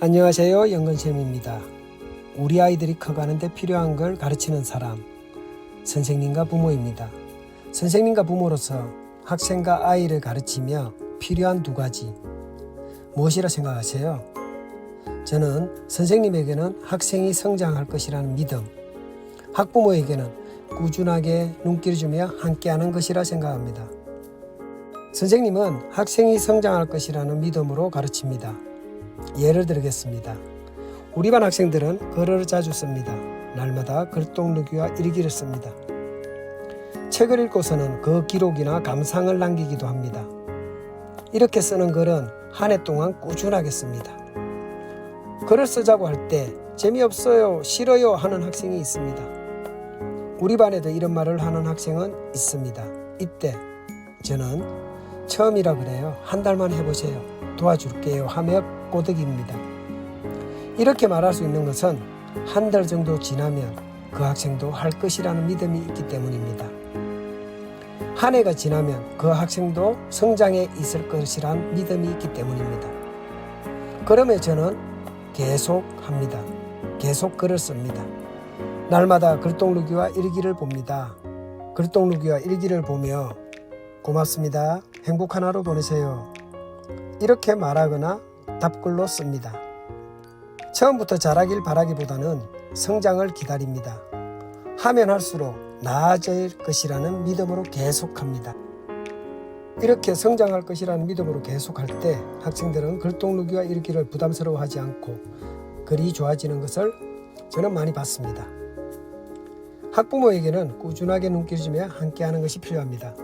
안녕하세요. 영건쌤입니다. 우리 아이들이 커가는데 필요한 걸 가르치는 사람, 선생님과 부모입니다. 선생님과 부모로서 학생과 아이를 가르치며 필요한 두 가지. 무엇이라 생각하세요? 저는 선생님에게는 학생이 성장할 것이라는 믿음, 학부모에게는 꾸준하게 눈길 주며 함께하는 것이라 생각합니다. 선생님은 학생이 성장할 것이라는 믿음으로 가르칩니다. 예를 들겠습니다. 우리 반 학생들은 글을 자주 씁니다. 날마다 글독누기와 일기를 씁니다. 책을 읽고서는 그 기록이나 감상을 남기기도 합니다. 이렇게 쓰는 글은 한 해 동안 꾸준하게 씁니다. 글을 쓰자고 할 때 재미없어요, 싫어요 하는 학생이 있습니다. 우리 반에도 이런 말을 하는 학생은 있습니다. 이때 저는 처음이라 그래요. 한 달만 해보세요. 도와줄게요 하며 꼬드깁니다. 이렇게 말할 수 있는 것은 한 달 정도 지나면 그 학생도 할 것이라는 믿음이 있기 때문입니다. 한 해가 지나면 그 학생도 성장해 있을 것이란 믿음이 있기 때문입니다. 그러면 저는 계속 합니다. 계속 글을 씁니다. 날마다 글독누기와 일기를 봅니다. 글독누기와 일기를 보며 고맙습니다. 행복한 하루 보내세요. 이렇게 말하거나 답글로 씁니다. 처음부터 잘하길 바라기보다는 성장을 기다립니다. 하면 할수록 나아질 것이라는 믿음으로 계속합니다. 이렇게 성장할 것이라는 믿음으로 계속할 때 학생들은 글독누기와 일기를 부담스러워하지 않고 글이 좋아지는 것을 저는 많이 봤습니다. 학부모에게는 꾸준하게 눈길 주며 함께하는 것이 필요합니다.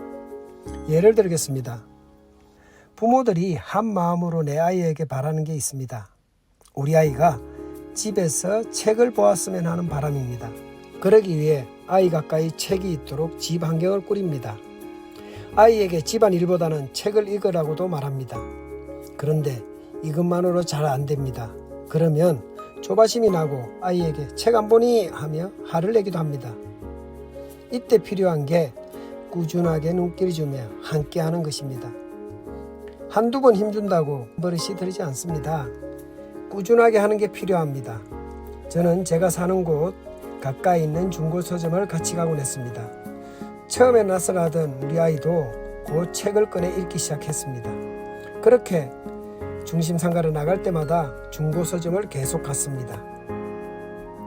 예를 들겠습니다. 부모들이 한 마음으로 내 아이에게 바라는 게 있습니다. 우리 아이가 집에서 책을 보았으면 하는 바람입니다. 그러기 위해 아이 가까이 책이 있도록 집 환경을 꾸립니다. 아이에게 집안 일보다는 책을 읽으라고도 말합니다. 그런데 이것만으로 잘 안 됩니다. 그러면 조바심이 나고 아이에게 책 안 보니 하며 화를 내기도 합니다. 이때 필요한 게 꾸준하게 눈길 주며 함께 하는 것입니다. 한두 번 힘준다고 버릇이 들지 않습니다. 꾸준하게 하는 게 필요합니다. 저는 제가 사는 곳 가까이 있는 중고 서점을 같이 가곤 했습니다. 처음에 낯설하던 우리 아이도 곧 책을 꺼내 읽기 시작했습니다. 그렇게 중심 상가를 나갈 때마다 중고 서점을 계속 갔습니다.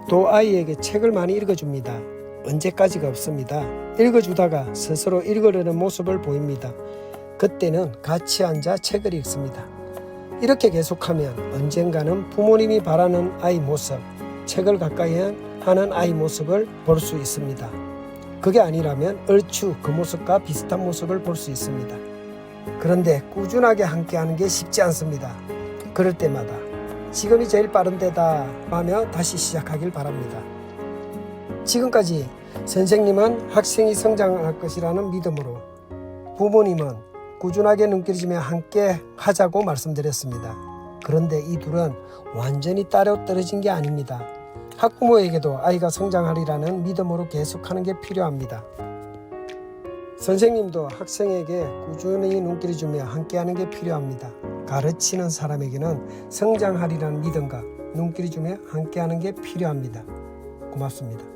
또 아이에게 책을 많이 읽어줍니다. 언제까지가 없습니다. 읽어주다가 스스로 읽으려는 모습을 보입니다. 그때는 같이 앉아 책을 읽습니다. 이렇게 계속하면 언젠가는 부모님이 바라는 아이 모습, 책을 가까이 하는 아이 모습을 볼 수 있습니다. 그게 아니라면 얼추 그 모습과 비슷한 모습을 볼 수 있습니다. 그런데 꾸준하게 함께 하는 게 쉽지 않습니다. 그럴 때마다 지금이 제일 빠른 때다 하며 다시 시작하길 바랍니다. 지금까지 선생님은 학생이 성장할 것이라는 믿음으로 부모님은 꾸준하게 눈길주며 함께 하자고 말씀드렸습니다. 그런데 이 둘은 완전히 따로 떨어진 게 아닙니다. 학부모에게도 아이가 성장하리라는 믿음으로 계속하는 게 필요합니다. 선생님도 학생에게 꾸준히 눈길을 주며 함께하는 게 필요합니다. 가르치는 사람에게는 성장하리라는 믿음과 눈길을 주며 함께하는 게 필요합니다. 고맙습니다.